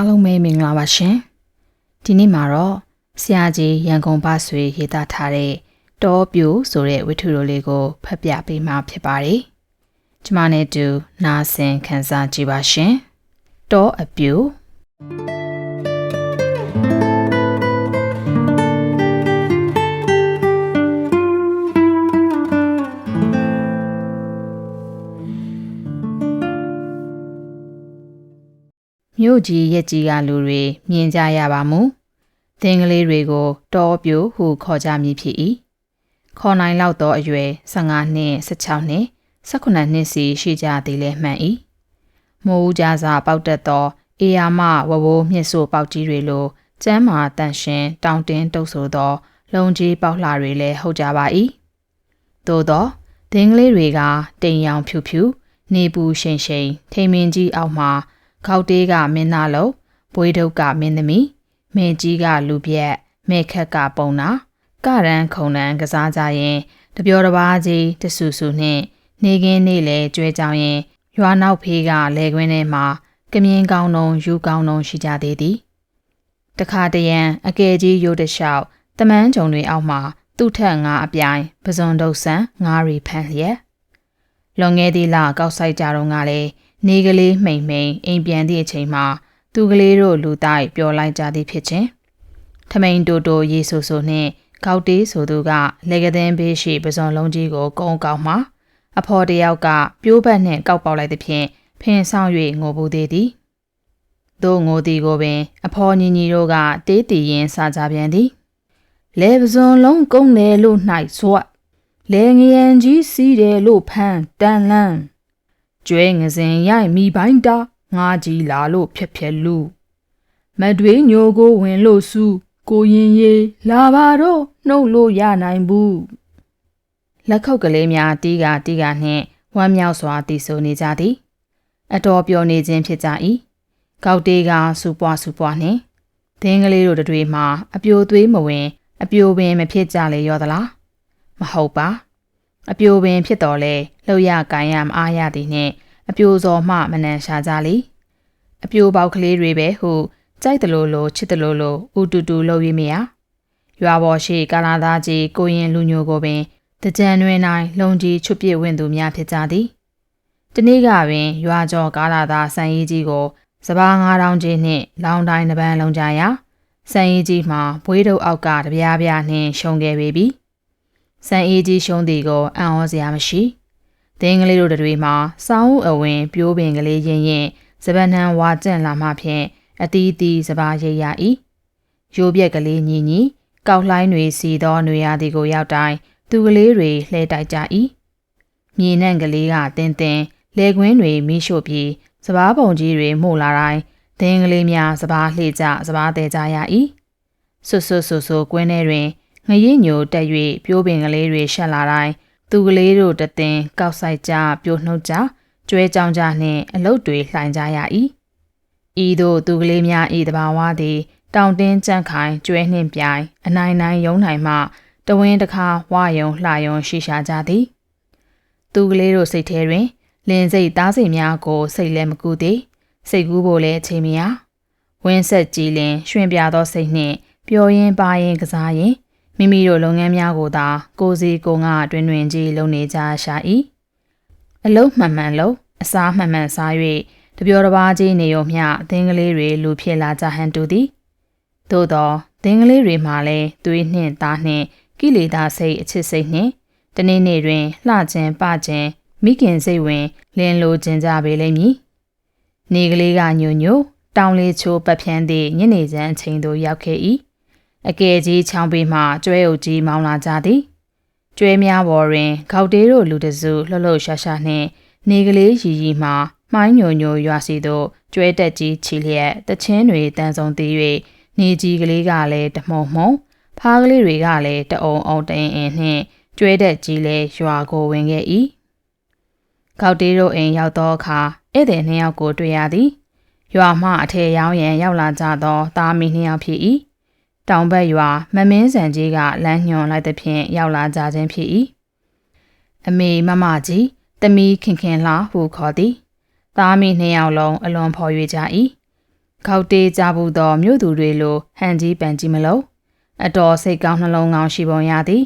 အားလုံးပဲမင်္ဂလာပါရှင်ဒီနေ့မှာတော့ဆရာကြီးရန်ကုန်ပဆွေရေးသားထားတဲ့တောပြိုဆိုတဲ့ဝတ္ထုတော်လေးကိုဖတ်ပြပေးမှာဖြစ်ပါတယ်ကျမနဲ့တူနာဆင်ခန်းစားကြည့်ပါရှင်တောအပြို မြို့ကြီးရက်ကြီးကလူတွေမြင်ကြရပါမူသင်္ကလေးတွေကိုတောပြိုဟုခေါ်ကြမည်ဖြစ်၏ခေါ်နိုင်လောက်သောအရွယ်15နှစ်16နှစ်18နှစ်စီရှိကြသည်လည်းမှန်၏မိုးဦးကြစာပေါက်တက်သောအေယာမဝဝိုးမြစ်ဆိုပေါက်ကြီးတွေလိုကျမ်းမာတန်ရှင်တောင်တင်းတုပ်ဆိုသော လုံကြီးပေါက်လှတွေလည်းဟုတ်ကြပါ၏သို့သောသင်္ကလေးတွေကတိမ်ရောင်ဖြူဖြူနေပူရှိန်ရှိန်ထိန်မင်းကြီးအောက်မှာ ခေါက်တေးကမင်းသားလုံးဘွေးတုပ်ကမင်းသမီးမင်းကြီးကလူပြက်မဲခက်ကပုံနာကရန်ခုံနန်းကစားကြရင် တပြောတစ်ပါးကြီးတဆူဆူနှင့်နေကင်းနေလေကျွဲကြောင်ရင်ရွာနောက်ဖေးကလေကွင်းထဲမှာကမြင်းကောင်းတုံယူကောင်းတုံရှိကြသေးသည်တခါတရံအကယ်ကြီးရိုးတလျှောက်တမန်းကြုံတွေအောက်မှာသူ့ထက်ငါအပြိုင်ပဇွန်ဒုတ်ဆန်ငါးရီဖန်းလျက်လွန်ခဲ့သည့်လကောက်ဆိုင်ကြတော့ကလည်း နေကလေးမှိန်မှိန်အိမ်ပြန်သည့်အချိန်မှာသူကလေးတို့လူတိုက်ပျော်လိုက်ကြသည်ဖြစ်ခြင်းထမိန်တိုတိုရေဆူဆူနှင့်ကောက်တေးဆိုသူကလေကသင်းဘေးရှိပဇွန်လုံးကြီးကိုကုန်းကောက်မှအဖော်တယောက်ကပြိုးဘက်နှင့်ကောက်ပေါက်လိုက်သဖြင့်ဖင်ဆောင်၍ငိုပူသေးသည်သို့ငိုသည်ကိုပင် အဖော်ညီညီတို့ကတေးတီရင်စားကြပြန်သည်လေပဇွန်လုံးကုန်းတယ်လို့နှိုက်ဆွတ်လေငရံကြီးစီးတယ်လို့ဖမ်းတန်လန်း ကျွဲငစင်ရိုက်မိပိုင်းတာငါကြီးလာလို့ဖြက်ဖြက်လူမတွေးညိုကိုဝင်လို့စုကိုရင်ရေလာပါတော့နှုတ်လို့ရနိုင်ဘူးလက်ခုပ်ကလေးများတီးကတီးကနှင့်ဝမ်းမြောက်စွာတီးဆိုနေကြသည် အတော်ပျော်နေခြင်းဖြစ်ကြ၏ကောက်တေးကစူပွားစူပွားနှင့်သင်းကလေးတို့တွေမှာအပြိုသွေးမဝင် အပြိုပင်မဖြစ်ကြလေရောသလားမဟုတ်ပါ အပြိုပင်ဖြစ်တော်လဲလှုပ်ရကိုင်ရမအားရသည်နှင့်အပြိုစော်မှမနှံရှာကြလီအပြိုပေါက်ကလေးတွေပဲဟုကြိုက်တယ်လို့လို့ချစ်တယ်လို့လို့ဥတူတူလှုပ်ရမရရွာပေါ်ရှိကာလာသားကြီးကိုရင်လူညိုကိုပင်တကြံတွင်၌လုံကြီးချွတ်ပြစ်ဝင်သူများဖြစ်ကြသည်တနေ့ကပင်ရွာကျော်ကာလာသားစံရီကြီးကိုစပား9000ကျင်းနှင့်လောင်တိုင်းတစ်ပန်းလုံးကြရာစံရီကြီးမှာဘွေးတို့အောက်ကတပြားပြားနှင့်ရှုံခဲ့ပေပြီ စံအေးကြီးရှုံးသည်ကိုအံ့ဩစရာမရှိသင်းကလေးတို့တွေမှာစောင်းအဝင်ပြိုးပင်ကလေးရင်ရင်စပန်နှံဝါကျန့်လာမှဖြင့်အတီးတီးစပါးရိပ်ရ၏ရိုးပြက်ကလေးညီညီကောက်လှိုင်းတွေစီသောနွေရာသီကိုရောက်တိုင်းသူကလေးတွေလှဲတိုက်ကြ၏မြေနှံ့ကလေးကတင်းတင်းလေကွင်းတွေမိရှို့ပြီးစပားပုံကြီးတွေမှုလာတိုင်းသင်းကလေးများစပားလှေကြစပားတဲကြရ၏ဆွဆွဆွဆွကွင်းထဲတွင် ငရင်းညိုတက်၍ပြိုးပင်ကလေးတွေရှက်လာတိုင်းသူကလေးတို့တသင်ကောက်ဆိုင်ကြပြိုနှုတ်ကြကျွဲကြောင်ကြနှင့်အလုတ်တွေလှိုင်ကြရ၏ဤသို့သူကလေးများဤတဘာဝသည်တောင်တင်းကြန့်ခိုင်ကျွဲနှင့်ပြိုင်အနိုင်နိုင်ယုံနိုင်မှတဝင်းတခါဝါယုံလှယုံရှိရှာကြသည် သူကလေးတို့စိတ်ထဲတွင် လင်းစိတ်သားစိတ်များကိုစိတ်လည်းမကူသေးစိတ်ကူးဖို့လည်းအချိန်မရဝင်းဆက်ကြည်လင် ရွှင်ပြသောစိတ်နှင့်ပျော်ရင်ပါရင်ကစားရင် မိမိတို့လုပ်ငန်းများကိုသာကိုစီကိုငါတွင်တွင်ကြီးလုပ်နေကြရှာ၏အလုံးမှန်မှန်လုံးအစားမှန်မှန်စား၍တပြောတစ်ပါးကြီးနေုံမျှအသင်းကလေးတွေလူဖြစ်လာကြဟန်တူသည်သို့သောသင်းကလေးတွေမှာလည်းသွေးနှင့်သားနှင့်ကိလေသာစိတ်အချစ်စိတ်နှင့်တနေ့နေ့တွင်လှခြင်းပခြင်းမိခင်စိတ်ဝင်လင်းလိုခြင်းကြပေလိမ့်မည်နေကလေးကညိုညိုတောင်လေးချိုးပတ်ဖြန်းသည့်ညနေချမ်းအချိန်သို့ရောက်ခဲ့၏ အကယ်ကြီးချောင်းပေမှကျွဲအုပ်ကြီးမောင်းလာကြသည်ကျွဲများပေါ်တွင်ခေါက်တေးတို့လူတစုလှုပ်လှုပ်ရှားရှားနှင့်နေကလေးရီရီမှမိုင်းညိုညိုရွာစီသို့ကျွဲတက်ကြီးချီလျက်တချင်းတွေတန်ဆုံသေး၍နေကြီးကလေးကလည်းတမှုံမှုံဖားကလေးတွေကလည်းတအုံအုံတင်းအင်းနှင့်ကျွဲတက်ကြီးလည်းရွာကိုဝင်ခဲ့၏ခေါက်တေးတို့အိမ်ရောက်သောအခါဧည့်သည်နှစ်ယောက်ကိုတွေ့ရသည်ရွာမှအထည်ရောင်းရန်ရောက်လာကြသောသားမီးနှစ်ယောက်ဖြစ်၏ တောင်ဘက်ရွာမမင်းဆန်ကြီးကလမ်းညွှန်လိုက်သဖြင့်ရောက်လာကြခြင်းဖြစ်၏အမေမမကြီးတမီးခင်ခင်လှဟုခေါ်သည်သားမီးနှစ်ယောက်လုံးအလွန်ဖော်၍ကြ၏ခေါက်တေးကြဘူးသောမြို့သူတွေလိုဟန်ကြီးပန်ကြီးမလို့အတော်စိတ်ကောင်းနှလုံးကောင်းရှိပုံရသည်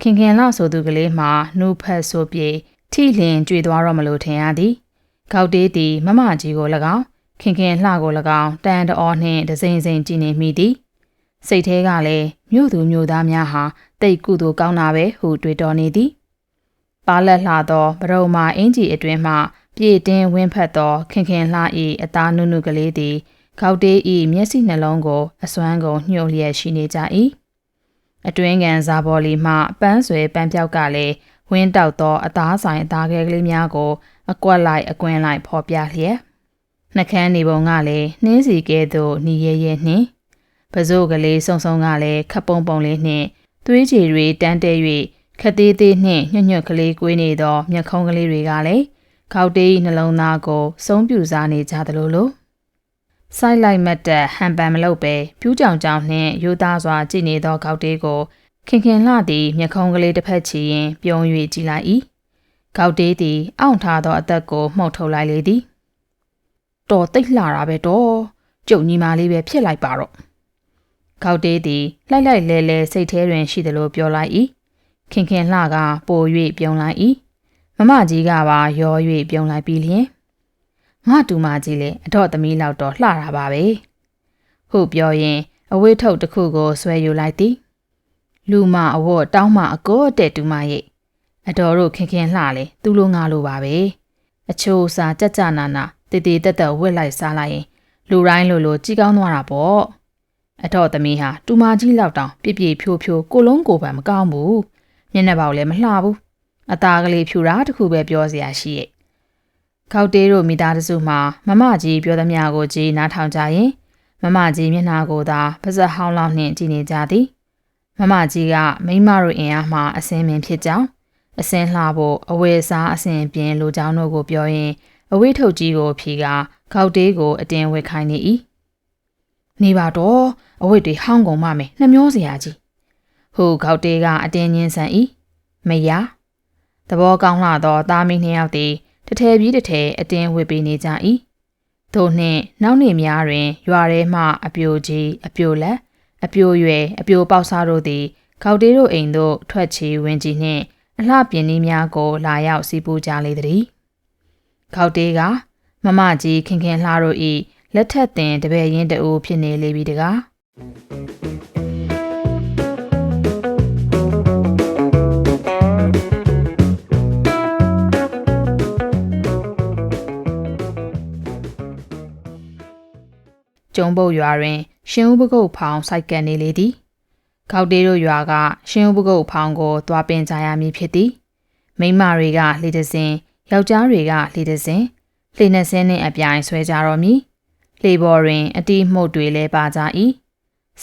ခင်ခင်လှဆိုသူကလေးမှာနှုတ်ဖက်ဆိုပြေထိလျင်ကြွေသွားတော့မလို့ထင်ရသည်ခေါက်တေးသည်မမကြီးကို၎င်းခင်ခင်လှကို၎င်းတန်တော်နှင့်ဒစိမ့်စိမ့်ကြည့်နေမိသည် စိတ်ထဲကလည်းမြို့သူမြို့သားများဟာတိတ်ကုသိုလ်ကောင်းတာပဲဟုတွေးတော်နေသည်ပါလက်လှသောဗရုံမာအင်ကြီးအတွင်မှပြေတင်းဝင်းဖက်သောခင်ခင်လှ၏အသားနုနုကလေးသည်ခေါက်တေး၏မျက်စိနှလုံးကိုအစွမ်းကုန်ညှို့လျက်ရှိနေကြ၏အတွင်းကန်ဇာဘော်လီမှပန်းဆွဲပန်းပြောက်ကလည်းဝင်းတောက်သောအသားဆိုင်အသားကဲကလေးများကို အကွက်လိုက်အကွင်းလိုက်ဖော်ပြလျက်နှကန်းနေပုံကလည်းနှင်းစီကဲသို့หนีရဲရဲနှင့် ပစိုးကလေးစုံစုံကလည်းခပ်ပုံပုံလေးနှင့်သွေးကြည်တွေတန်းတဲ၍ခက်သေးသေးနှင့်ညွတ်ညွတ်ကလေးကွေးနေသောမျက်ခုံးကလေးတွေကလည်းခေါက်တေးနှလုံးသားကိုစုံပြူစားနေကြသလိုလိုစိုက်လိုက်မတ်တက်ဟန်ပန်မလုပ်ပဲပြူးကြောင်ကြောင်နှင့်ရိုးသားစွာကြည့်နေသောခေါက်တေးကိုခင်ခင်လှသည်မျက်ခုံးကလေးတစ်ဖက်ချီရင်ပြုံး၍ကြည့်လိုက်၏ခေါက်တေးသည်အောင့်ထားသောအသက်ကိုမှုတ်ထုတ်လိုက်လေသည်တော်တိတ်လှတာပဲတော့ကျုပ်ညီမလေးပဲဖြစ်လိုက်ပါတော့ ခေါက်တေးသည်လှိုက်လိုက်လဲလဲစိတ်ထဲတွင်ရှိသလိုပြောလိုက်၏ခင်ခင်လှကပို၍ပြုံးလိုက်၏မမကြီးကပါရော၍ပြုံးလိုက်ပြီးလျင်ငါတူမကြီးလည်းအတော့သမီးလောက်တော့လှတာပါပဲဟုပြောရင်အဝေးထုတ်တစ်ခုကိုဆွဲယူလိုက်သည်လူမအဝတ်တောင်းမအကောတဲ့တူမရဲ့အတော်တို့ခင်ခင်လှလေသူ့လိုငါလိုပါပဲအချိုးစားကြကြနာနာတည်တည်တက်တက်ဝစ်လိုက်စားလိုက်ရင်လူတိုင်းလိုလိုကြီးကောင်းသွားတာပေါ့ အတော့သမီးဟာတူမကြီးလောက်တောင်ပြပြဖြိုးဖြိုးကိုလုံးကိုပံမကောင်းဘူးမျက်နှာပေါက်လည်းမလှဘူးအသားကလေးဖြူတာတခုပဲပြောစရာရှိရဲ့ခောက်တေးတို့မိသားစုမှာမမကြီးပြောသမျှကိုကြည်နားထောင်ကြရင်မမကြီးမျက်နှာကိုသာပါဇက်ဟောင်းလောက်နှင့်ကြည်နေကြသည်မမကြီးကမိမတို့အင်အားမှာအစင်းမင်းဖြစ်ကြောင်းအစင်းလှဖို့အဝယ်စားအစဉ်ပြင်းလိုကြောင်းတို့ကိုပြောရင်အဝိထုတ်ကြီးကိုဖြီကခောက်တေးကိုအတင်းဝက်ခိုင်းနေ၏ နေပါတော့အဝိတ်တွေဟောင်းကုန်မှမယ်နှမျောစရာကြီးဟိုခောက်တေးကအတင်းညင်းဆန်၏မယားသဘောကောင်းလှသောသားမီးနှစ်ယောက်သည်တထဲပြီးတထဲအတင်းဝစ်ပေးနေကြ၏သို့နှင့်နောက်နေများတွင်ရွာထဲမှအပြိုကြီးအပြိုလက်အပြိုရွယ်အပြိုပေါက်စားတို့သည်ခောက်တေးတို့အိမ်သို့ထွက်ချီဝင်ကြီးနှင့်အလှပြင်းနည်းများကိုလာရောက်စီးပူးကြလေသည်ခောက်တေးကမမကြီးခင်ခင်လှတို့၏ လက်ထက်တင်တပည့်ရင်းတူဖြစ်နေလေပြီတကားကျုံပုတ်ရွာတွင် ရှင်ဦးပကုတ်ဖောင်စိုက်ကပ်နေလေသည်ခောက်တေးတို့ရွာက ရှင်ဦးပကုတ်ဖောင်ကိုသွားပင်ကြရမည်ဖြစ်သည်မိမတွေကလေတစင်ယောက်ျားတွေကလေတစင်လှေနှစင်းနှင့်အပြိုင်ဆွဲကြတော်မူ လှေပေါ်တွင် အတီးမှုတ်တွေလည်းပါကြ၏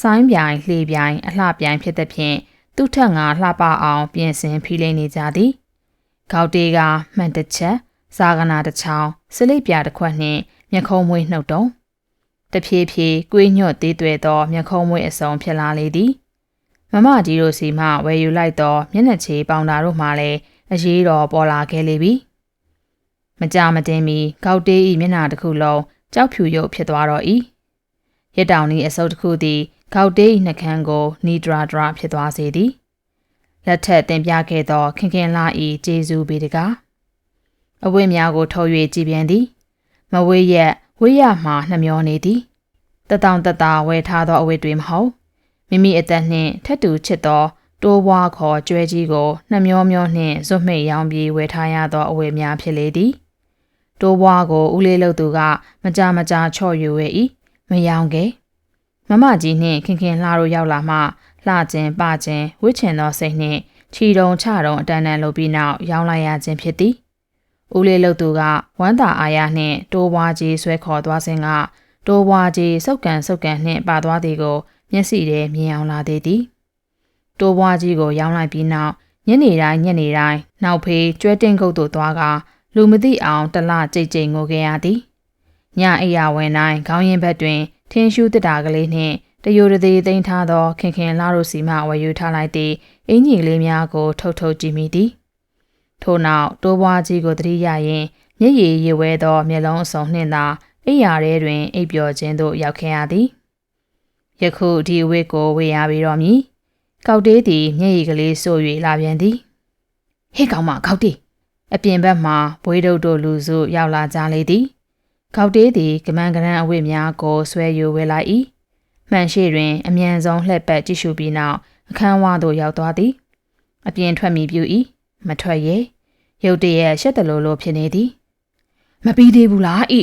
ဆိုင်းပြိုင်လှေပြိုင်အလှပြိုင်ဖြစ်သည်ဖြင့်သူ့ထက်ငါလှပအောင် ပြင်ဆင်ဖိလိမ့်နေကြသည်ခေါတေးကမှန်တစ်ချက်ဇာကနာတစ်ချောင်းစလိပ်ပြတစ်ခွက်နှင့်မျက်ခုံးမွေးနှုတ်တုံးတဖြည်းဖြည်းကွေးညွတ်သေးသွဲသောမျက်ခုံးမွေးအစုံဖြစ်လာလေသည်မမကြီးတို့စီမှဝယ်ယူလိုက်သောမျက်နှာချေပေါင်တာတို့မှလည်းအရေးတော်ပေါ်လာခဲ့လေပြီမကြမတင်မီကောက်တေးဤမျက်နှာတစ်ခုလုံး ကြောက်ဖြူရုပ်ဖြစ်သွားတော့၏ရတောင်ဤအစုပ်တစ်ခုသည်ကောက်တေးဤနှကန်းကိုနီဒရာဒရာဖြစ်သွားစေသည်လက်ထက်တင်ပြခဲ့သောခင်ခင်လာဤကျေးဇူးပေတကားအဝိများကိုထုတ်၍ကြည်ပြန်သည် မဝေးရက်ဝေးရမှနှမျောနေသည်တတောင်တတာဝယ်ထားသောအဝိတွေမဟုတ်မိမိအသက်နှင့်ထက်တူချစ်သောတိုးပွားခေါ်ကျွဲကြီးကိုနှမျောမျောနှင့်ဇွတ်မိတ်ရောင်းပြီးဝယ်ထားရသောအဝယ်များဖြစ်လေသည် တိုးပွားကိုဦးလေးလုတ်သူက မကြမကြချော့ယူဝဲ၏မယောင်ခဲ့မမကြီးနှင့်ခင်ခင်လှတို့ရောက်လာမှလှခြင်းပခြင်းဝစ်ချင်သောစိတ်နှင့်ခြီတုံချတုံအတန်တန်လုပ်ပြီးနောက်ရောင်းလိုက်ရခြင်းဖြစ်သည်ဦးလေးလုတ်သူကဝမ်းသာအားရနှင့်တိုးပွားကြီးဆွဲခေါ်သွားစဉ်ကတိုးပွားကြီးစုပ်ကန်စုပ်ကန်နှင့်ပါသွားသည်ကို မျက်စိထဲမြင်အောင်လာသေးသည်တိုးပွားကြီးကိုရောင်းလိုက်ပြီးနောက်ညနေတိုင်းညနေတိုင်းနောက်ဖေးကျွဲတင်ကုတ်တို့သွားက လူမသိအောင်တလကြိတ်ကြိမ်ငိုခဲ့ရသည်ညအိယာဝင်တိုင်းခေါင်းရင်ဘက်တွင် ထင်းရှူးတစ်တာကလေးနှင့်တယိုတသေးသိမ်းထားသောခင်ခင်လာတို့စီမှဝယ်ယူထားလိုက်သည့်အင်ကြီးကလေးများကို ထုတ်ထုတ်ကြည့်မိသည်ထို့နောက်တိုးပွားကြီးကိုတတိယရင်မျက်ရည်ရေဝဲသောမျက်လုံးအစုံနှင့်သာအိယာထဲတွင်အိပ်ပျော်ခြင်းသို့ရောက်ခဲ့ရသည်ယခုဒီအဝတ်ကိုဝေရပြီးတော့မည်ကောက်တေးသည်မျက်ရည်ကလေးဆို့၍လာပြန်သည်ဟေ့ကောင်မကောက်တေး အပြင်ဘက်မှဘွေးတုပ်တို့လူစုရောက်လာကြလေသည်ကောက်တေးသည်ကမန်ကရန်အဝတ်များကိုဆွဲယူဝဲလိုက်၏မှန်ရှိတွင်အမြန်ဆုံးလှည့်ပတ်ကြည့်ရှုပြီးနောက်အခန်းဝသို့ရောက်သွားသည်အပြင်ထွက်မိပြူ၏မထွက်ရဲရုတ်တရက်ရှက်တလို့လို့ဖြစ်နေသည်မပြီးသေးဘူးလားဤ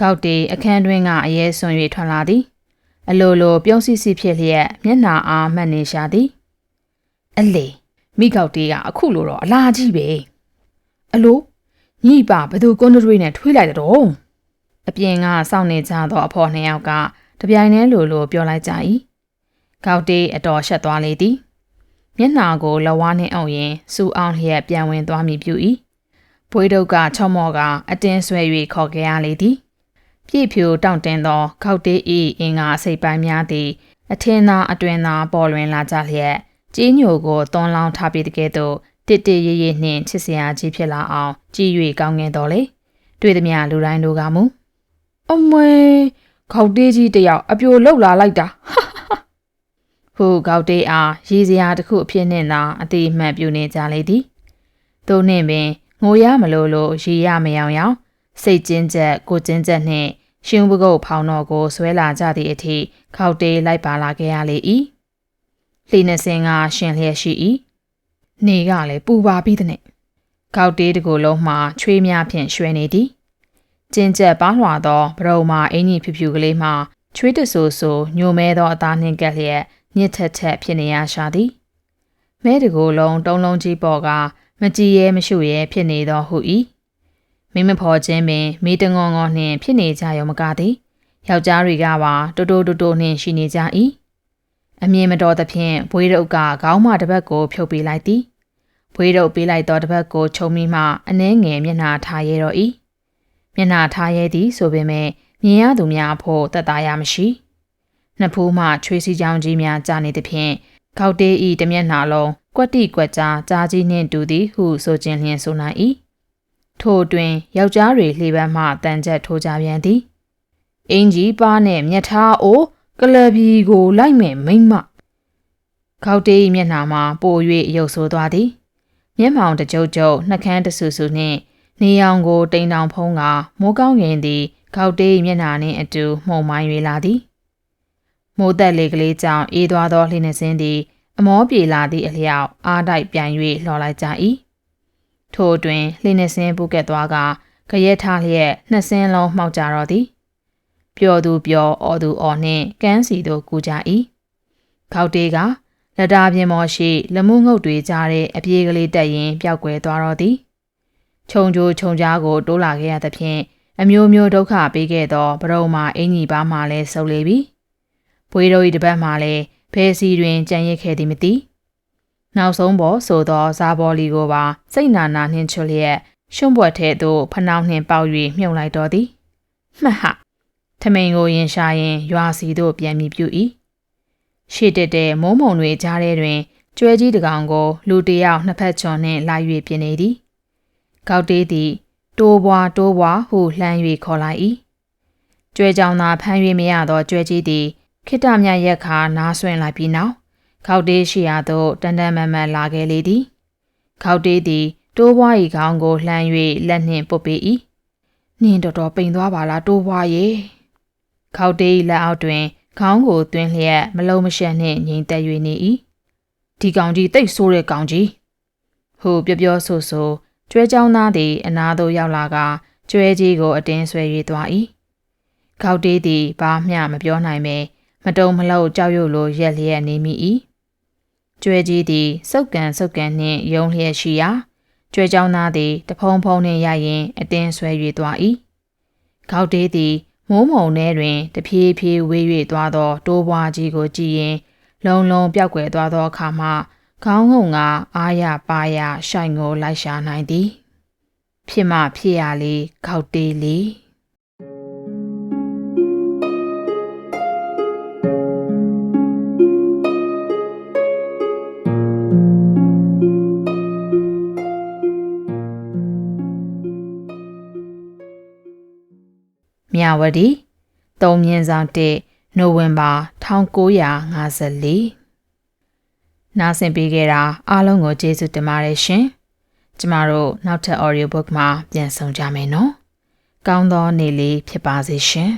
ကောက်တေအခန်းတွင်းကအရဲဆွန်၍ထွက်လာသည်အလိုလိုပြုံးစီစီဖြစ်လျက်မျက်နှာအားမှတ်နေရှာသည်အလေမိကောက်တေကအခုလိုတော့အလားကြီးပဲ အလိုညီပါဘသူကွန်ဒရွေးနဲ့ထွေးလိုက်တော့အပြင်ကစောင့်နေကြသောအဖော်နှစ်ယောက်ကတပြိုင်တည်းလိုလိုပြောလိုက်ကြ၏ကောက်တေးအတော်ရှက်သွားလေသည်မျက်နှာကိုလဝါးနှင့်အုပ်ရင်စူအောင်လျက်ပြန်ဝင်သွားမိပြု၏ဘွေးတုပ်ကချော့မော့ကအတင်းဆွဲ၍ခေါ်ခဲ့ရလေသည်ပြည့်ဖြူတောင့်တင်းသောခောက်တေးဤအင်္ဂါစိတ်ပိုင်းများသည်အထင်းသားအတွင်သားပေါ်လွင်လာကြလျက်ကြီးညိုကိုသွန်လောင်းထားပြီးတကယ်တော့ တစ်တရရနှင့်ချစ်စရာကြီးဖြစ်လာအောင်ကြည်၍ကောင်းငင်တော်လေတွေ့သည်များလူတိုင်းတို့ကမူအမွေခေါက်တေးကြီးတယောက်အပြိုလောက်လာလိုက်တာဟုခေါက်တေးအားရည်စရာတစ်ခုအဖြစ်နဲ့သာအတိအမှတ်ပြုနေကြလေသည်သို့နှင့်ပင်ငိုရမလို့လို့ရည်ရမယောင်ယောင်စိတ်ကျဉ်ချက်ကိုကျဉ်ချက်နှင့်ရှင်ဘုကုတ်ဖောင်းတော်ကိုဆွဲလာကြသည့်အထိခေါက်တေးလိုက်ပါလာခဲ့ရလေ၏လှီနှစင်ကရှင်လျက်ရှိ၏ နေကလည်းပူပါပြီးတဲ့ခေါက်တေးတကူလုံးမှချွေးများဖြင့်ရွှဲနေသည်ကျင်းကျက်ပါလွှာသောဗရုံမာအင်းကြီးဖြူဖြူကလေးမှချွေးတဆူဆူညိုမဲသောအသားနှင့်ကက်လျက်ညစ်ထက်ထက်ဖြစ်နေရရှာသည်မဲတကူလုံးတုံးလုံးကြီးပေါ်ကမကြည်ရဲမရှုရဲဖြစ်နေသောဟု၏မိမဖော်ခြင်းပင်မိတငေါငေါနှင့်ဖြစ်နေကြရုံမကသည်ယောက်ျားတွေကပါတိုးတိုးတိုးတိုးနှင့်ရှိနေကြ၏အမြင်မတော်သဖြင့်ဘွေးရုပ်ကခေါင်းမတစ်ဘက်ကိုဖြုတ်ပေးလိုက်သည် ဘွေးရုပ်ပေးလိုက်သောတစ်ဘက်ကိုချုံမိမှအနှဲငယ်မျက်နှာထားရဲတော့၏မျက်နှာထားရဲသည်ဆိုပေမဲ့မြင်ရသူများဖို့တတ်တာရမရှိနှစ်ဖူးမှချွေးစီချောင်းကြီးများကြာနေသဖြင့်ခောက်တေးဤတမျက်နှာလုံးကွက်တိကွက်ကြားကြားကြီးနှင့်တူသည်ဟုဆိုခြင်းလျင်ဆိုနိုင်၏ထို့တွင်ယောက်ျားတွေလှေပန်းမှတန်ချက်ထိုးကြပြန်သည်အင်ကြီးပါနဲ့မျက်ထားအိုကလဘီကိုလိုက်မဲ့မိမ့်မခောက်တေးဤမျက်နှာမှာပို၍ရုပ်ဆိုးသွားသည် မျက်မှောင်တကြုတ်ကြုတ်နှကန်းတဆူဆူနှင့်နေအောင်ကို တိမ်တောင်ဖုံးကမိုးကောင်းငင်သည်ခောက်တေးမျက်နှာနှင့်အတူမှုံမိုင်း၍လာသည်မိုးသက်လေကလေးကြောင့်အေးသွားသောလှိနှစင်းသည် အမောပြေလာသည့်အလျောက်အားတိုက်ပြန်၍လှော်လိုက်ကြ၏ထို့အတွင်လှိနှစင်းပုကက်သွားကကြရဲထားလျက်နှစ်စင်းလုံးမှောက်ကြတော့သည်ပျော်သူပျော်အော်သူအော်နှင့်ကန်းစီတို့ကူကြ၏ခောက်တေးက လက်တာပြင်ပေါ်ရှိလမှုငုတ်တွေကြားတဲ့အပြေးကလေးတက်ရင်ပျောက်ကွယ်သွားတော့သည်ခြုံကြိုခြုံကြားကိုတိုးလာခဲ့ရသဖြင့်အမျိုးမျိုးဒုက္ခပေးခဲ့သောဘရုံမာအင်ကြီးပါမှလည်းဆုပ်လေပြီဘွေတော်ဤတပတ်မှလည်းဘဲစီတွင်ကြံရစ်ခဲ့သည်မသိနောက်ဆုံးပေါ်ဆိုသောဇာဘော်လီကိုပါစိတ်နာနာနှင့်ချွလျက်ရှုံးပွက်ထဲသို့ဖနှောင်းနှင့်ပေါက်၍မြုပ်လိုက်တော်သည်မှတ်ဟထမိန်ကိုရင်ရှာရင်ရွာစီသို့ပြန်မိပြု၏ ရှေ့တက်တဲ့မိုးမုံတွေကြားထဲတွင်ကျွဲကြီးတကောင်ကို လူတယောက်နှစ်ဖက်ချွန်နှင့်လိုက်၍ပြင်းနေသည်ကောက်တေးသည်တိုးပွားတိုးပွားဟုလှမ်း၍ခေါ်လိုက်၏ကျွဲကြောင်သာဖမ်း၍မရသောကျွဲကြီးသည်ခိတ္တမြရက်ခါနားဆွင့်လိုက်ပြီးနောက်ခောက်တေးရှိရာသို့တန်တန်မန်မန်လာခဲ့လေသည်ခောက်တေးသည်တိုးပွား၏ခေါင်းကိုလှမ်း၍လက်နှင့်ပုတ်ပေ၏နင်းတော်တော်ပိန်သွားပါလားတိုးပွားရဲ့ခောက်တေး၏လက်အောက်တွင် ခေါင်းကိုတွင်းလျက်မလုံးမရှက်နှင့်ငြိမ်သက်၍နေ၏ဒီကောင်ကြီးတိတ်ဆိုးတဲ့ကောင်ကြီးဟိုပြောပြောဆိုဆိုကျွဲเจ้าသားသည်အနာသို့ရောက်လာကကျွဲကြီးကိုအတင်းဆွဲ၍သွား၏ခေါက်တေးသည်ဘာမျှမပြောနိုင်ပဲမတုံမလောက်ကြောက်ရွံ့လိုရက်လျက်နေမိ၏ကျွဲကြီးသည်စုပ်ကန်စုပ်ကန်နှင့်ယုံလျက်ရှိရာကျွဲเจ้าသားသည်တဖုံဖုံနှင့်ရရင်အတင်းဆွဲ၍သွား၏ခေါက်တေးသည် မိုးမုံထဲတွင်တဖြည်းဖြည်းဝေး၍သွားသော တိုးပွားကြီးကိုကြည့်ရင် လုံလုံပြောက်ကွယ်သွားသောအခါမှခေါင်းငုံကအာရပါရရှိုင်ကိုလိုက်ရှာနိုင်သည် ဖြစ်မှဖြစ်ရလေခောက်တေးလေ မမြဝတီ3မြင်းဆောင်1နိုဝင်ဘာ1954နားဆင်ပေးခဲ့တာအားလုံးကိုကျေးဇူးတင်ပါတယ်ရှင်ကျမတို့နောက်ထပ် audio book မှာပြန်ဆောင်ကြမယ်နော်ကောင်းသောနေ့လေးဖြစ်ပါစေရှင်